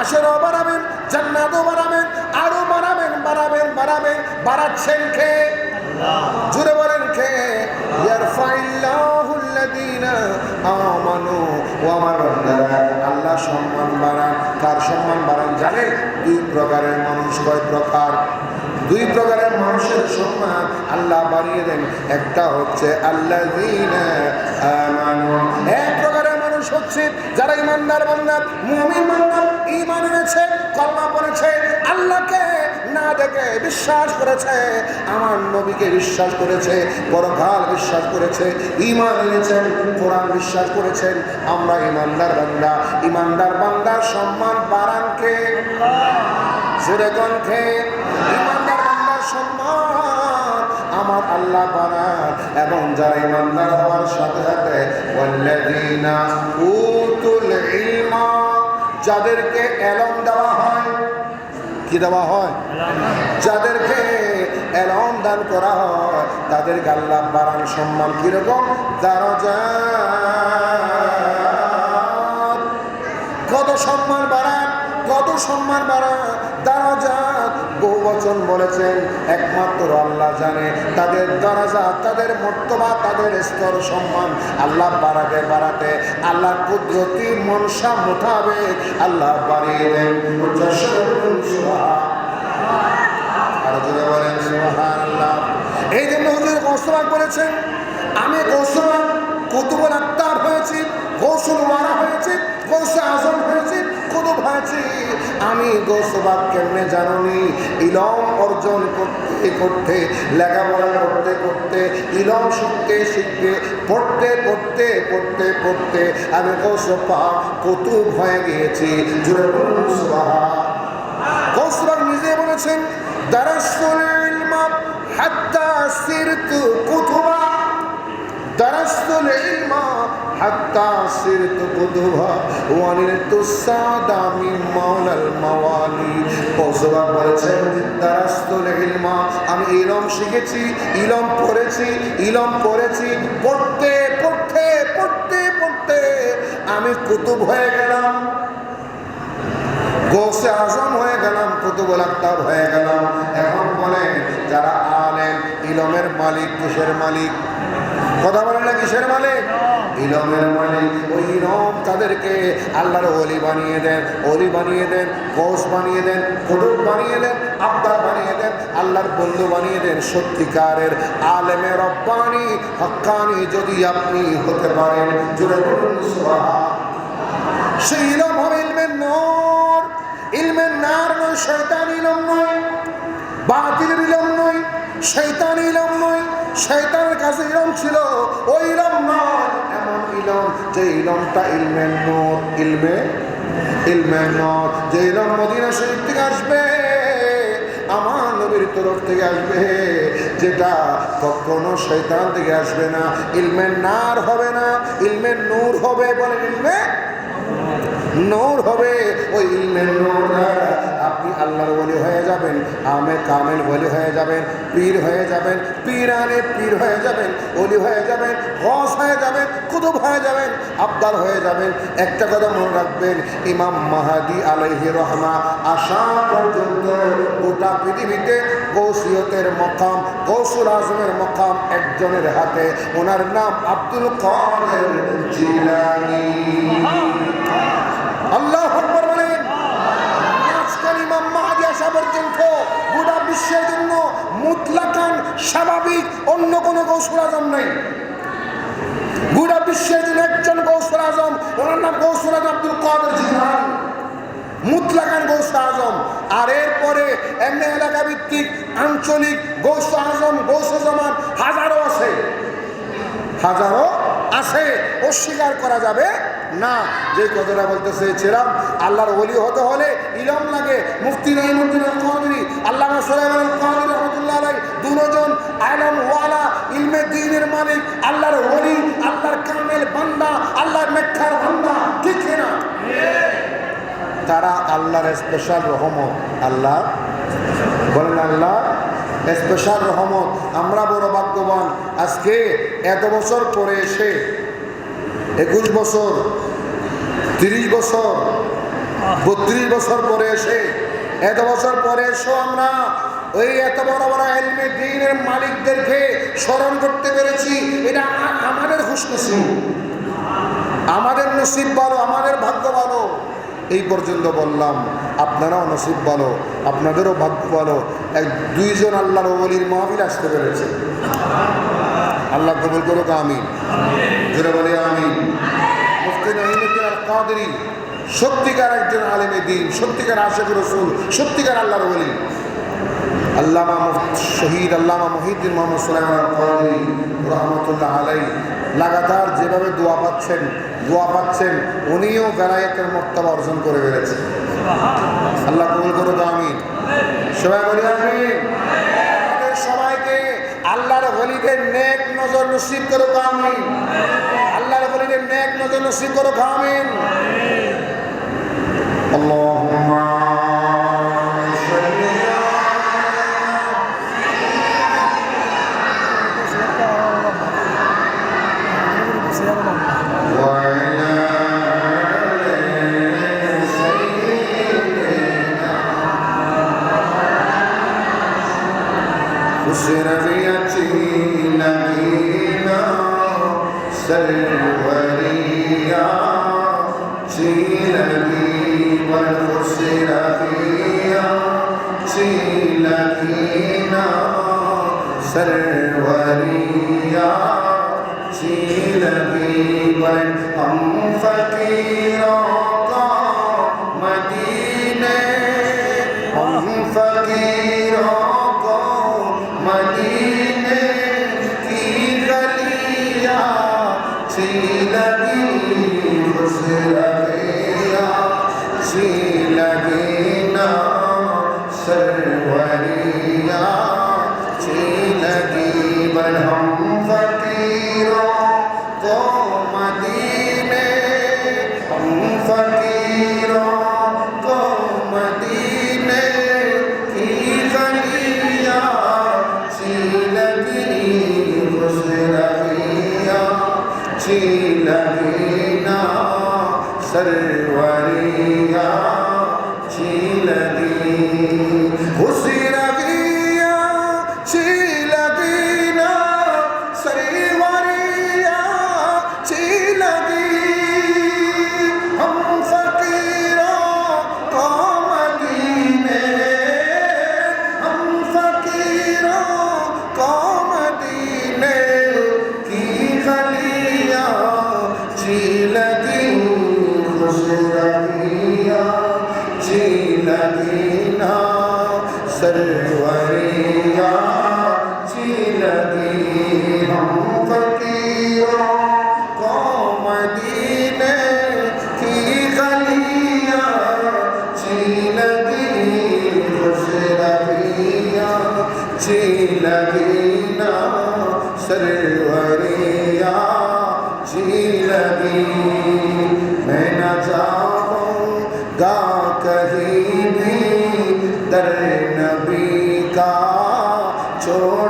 হাসরও বাড়াবেন জান্নাতও বাড়াবেন আরও বাড়াবেন বাড়াবেন বাড়াবেন বাড়াচ্ছেন কে? জুড়ে বলেন বান্দারা আল্লাহ সম্মান বাড়ান। কার সম্মান বাড়ান জানেন দুই প্রকারের মানুষ কয় প্রকার? দুই প্রকারের মানুষের সম্মান আল্লাহ বাড়িয়ে দেন। একটা হচ্ছে আল্লাহ এক প্রকারের মানুষ হচ্ছে যারা ইমানদার বান্দা মুমিন ইমান এনেছে কলমা পড়েছে আল্লাহকে না দেখে বিশ্বাস করেছে, আমার নবীকে বিশ্বাস করেছে, পরকাল বিশ্বাস করেছে ইমান এনেছেন, কোরআন বিশ্বাস করেছেন, আমরা ইমানদার বান্দা ইমানদার বান্দার সম্মান বাড়ান কে? জোরে কণ্ঠে ইমানদার বান্দার সম্মান আমার আল্লাহ বানান, এবং যারা ইমানদার হওয়ার সাথে সাথে, ওয়াল্লাযীনা উতুল ইলমা যাদেরকে অ্যালম দেওয়া হয়, কি দেওয়া হয়? যাদেরকে অ্যালম দান করা হয়, তাদের গাল্লা বাড়ান সম্মান কীরকম? দারজা। কত সম্মান বাড়ান, কত সম্মান বাড়ান, দারজা। বচন বলেছেন, একমাত্র আল্লাহ জানে। তাদের দারাজা, তাদের মর্তবা, তাদের স্তর সম্মান আল্লাহ বাড়াতে বাড়াতে আল্লাহ কুদরতি মনসা মোতাবেক আল্লাহ বাড়িয়ে দেন। এই জন্য হুজুর আমি কুতুবুল আত্মার হয়েছি কৌশল ওয়ারা আজম হয়েছি হয়েছি আমি গোসবাক কেমনে জাননি, ইলম অর্জন করতে করতে, লেখাপড়া করতে করতে, ইলম শিখতে শিখতে, পড়তে পড়তে পড়তে পড়তে, আমি কৌশপা কুতুব হয়ে গিয়েছি। জুড়ে নিজে বলেছেন দারাসুল হাত্তা সিরতু কুতুবা দারাসুল ইলমা হাত্তা সিরতু কুতুবা ওয়ানিলতু সাদা মিন মাওলাল মাওয়ালি কৌশবাক বলেছেন দারাসুল ইলমা আমি ইলম শিখেছি ইলম পড়েছি ইলম পড়েছি। পড়তে পড়তে পড়তে পড়তে আমি কুতুব হয়ে গেলাম। গৌসে আজম হয়ে গেলাম কুতুবুল আক্তার হয়ে গেলাম। এখন বলেন, যারা আলেন ইলমের মালিক, কিসের মালিক? কথা বলেন না কিসের মালিক? ইলমের মালিক। ওই ইলম তাদেরকে আল্লাহর অলি বানিয়ে দেন অলি বানিয়ে দেন কোষ বানিয়ে দেন কুতুব বানিয়ে দেন, আবদার বানিয়ে দেন, আল্লাহর বন্ধু বানিয়ে দেন। সত্যিকারের আলেমে রব্বানি, হক্কানি যদি আপনি হতে পারেন জুড়ে বলুন সেই ইলম হবে ইলমের নূর। ইলমের নার নয়, শয়তান ইলম নয়। বাতিলের ইলম নয় শৈতান ইলম নয়। শৈতানের কাছে ইলম ছিল ওই ইলম নয়। এমন ইলম যে ইলমটা ইলমের নূর, ইলমে ইলমের নূর। যে ইলম মদিনা শরীফ থেকে আসবে, আমার নবীর তরফ থেকে আসবে, যেটা কখনো শৈতান থেকে আসবে না। ইলমের নার হবে না ইলমের নূর হবে বলে ইলমে নূর হবে ওই ইলমের নূর দ্বারা আপনি আল্লাহর বলি হয়ে যাবেন, আমে কামেল বলি হয়ে যাবেন, পীর হয়ে যাবেন পীরানে পীর হয়ে যাবেন অলি হয়ে যাবেন হস হয়ে যাবেন, কুতুব হয়ে যাবেন, আবদার হয়ে যাবেন। একটা কথা মনে রাখবেন, ইমাম মাহাদি আলহি রহমা আসা পর্যন্ত গোটা পৃথিবীতে কৌশিয়তের মকাম কৌশল আজমের মকাম একজনের হাতে। ওনার নাম আব্দুল কাদের জিলানি আল্লাহ আকবর বলেন আজকাল ইমাম মাহাদি আসা পর্যন্ত গোটা বিশ্বের জন্য মুতলাকান স্বাভাবিক অন্য কোনো কৌশল আজম নেই। গোটা বিশ্বের একজন কৌশল আজম, ওনার নাম কৌশল আজম আব্দুল কাদের গৌস আজম। আর এরপরে এমনি এলাকা ভিত্তিক আঞ্চলিক আজম জমান হাজারো আছে। হাজারো আছে, অস্বীকার করা যাবে না। যে কথাটা বলতে চেয়েছিলাম, আল্লাহর ওলি হতে হলে ইলম লাগে। মুফতি নাইমুদ্দিন আল্লাহ সোলাইমান কদরি রহমতুল্লাহ দুজন আলম ওয়ালা ইলমে দিনের মালিক, আল্লাহর ওলি, আল্লাহর কামেল বান্দা, আল্লাহর মেক্ষার বান্দা, ঠিক না? তারা আল্লাহর স্পেশাল রহমত। আল্লাহ? বলেন আল্লাহ স্পেশাল রহমত। আমরা বড় ভাগ্যবান। আজকে এত বছর পরে এসে, একুশ বছর, তিরিশ বছর, বত্রিশ বছর পরে এসে, এত বছর পরে এসো আমরা। ওই এত বড় বড় এলমে দিনের মালিকদেরকে স্মরণ করতে পেরেছি, এটা আমাদের হুসনসিব আমাদের নসিব ভালো, আমাদের ভাগ্য ভালো। এই পর্যন্ত বললাম, আপনারাও নসিব ভালো, আপনাদেরও ভাগ্য ভালো। এক দুইজন আল্লাহর ওলির মাহফিল আসতে পেরেছে। আল্লাহ কবুল করুক আমি জোরে বলি কাদেরী সত্যিকার একজন আলেমে দিন, সত্যিকার আশেখ রসুল, সত্যিকার আল্লাহর ওলি। আল্লামা শহীদ আল্লামা মহিউদ্দিন মোহাম্মদ সুলাইমান রহমতুল্লাহ আলাই লাগাতার যেভাবে দোয়া পাচ্ছেন দোয়া পাচ্ছেন, উনিও বেলায়েতের মর্তব অর্জন করে বেড়েছেন আল্লাহ কবুল করে দাও আমি সবাই বলি আমি সবাইকে আল্লাহর হলিদের নেক নজর নসিব করো তো আমি আল্লাহর হলিদের নেক নজর নসিব করো আমি سروريا سيلتي والخسر فيها سيلتينا سروريا سيلتي والهم فقيرا glória. مدینہ سرور یا چی لگی ہم চোর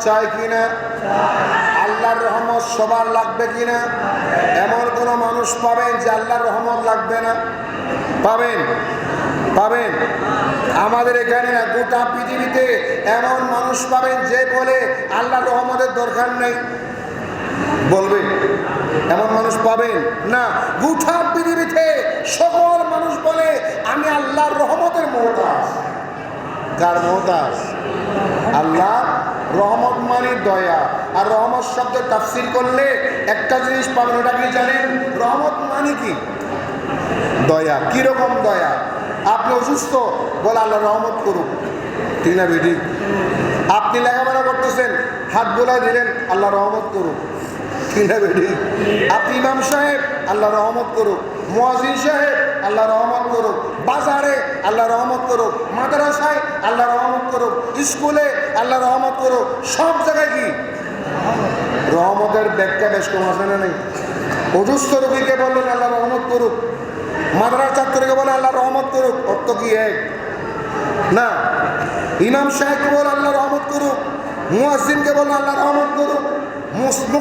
চাই কিনা? আল্লাহর রহমত সবার লাগবে কিনা? এমন কোনো মানুষ পাবেন যে আল্লাহর রহমত লাগবে না? পাবেন? পাবেন? আমাদের এখানে গোটা পৃথিবীতে এমন মানুষ পাবেন যে বলে আল্লাহর রহমতের দরকার নেই। বলবেন, এমন মানুষ পাবেন? না, গোটা পৃথিবীতে সকল মানুষ বলে আমি আল্লাহর রহমতের মহতাজ। কার মহতাজ? আল্লাহ রহমত মানে দয়া। আর রহমত শব্দ তাফসির করলে একটা জিনিস পাবেন, ওটা কি জানেন? রহমত মানে কি? দয়া। কীরকম দয়া? আপনি অসুস্থ, বলে আল্লাহ রহমত করুক। ঠিক না বেটি? আপনি লেখাপড়া করতেছেন, হাত বোলায় দিলেন, আল্লাহ রহমত করুক। ঠিক না বেটি? আপনি ইমাম সাহেব, আল্লাহ রহমত করুক। মোয়াজিন সাহেব, আল্লাহ রহমত করুক। বাজারে, আল্লাহ রহমত করুক। মাদ্রাসায়, আল্লাহ রহমত করুক, স্কুলে আল্লাহ রহমত করুক, সব জায়গায় কি? রহমতের ব্যাখ্যা বেশ কম আছে না নেই? অজুস্থ রোগীকে বললেন, আল্লাহ রহমত করুক। মাদ্রাস ছাত্রকে বলে আল্লাহ রহমত করুক। অর্থ কি এক? না। ইমাম সাহেবকে বলে আল্লাহ রহমত করুক। মুয়াজ্জিনকে বলে আল্লাহ রহমত করুক। মুক্তা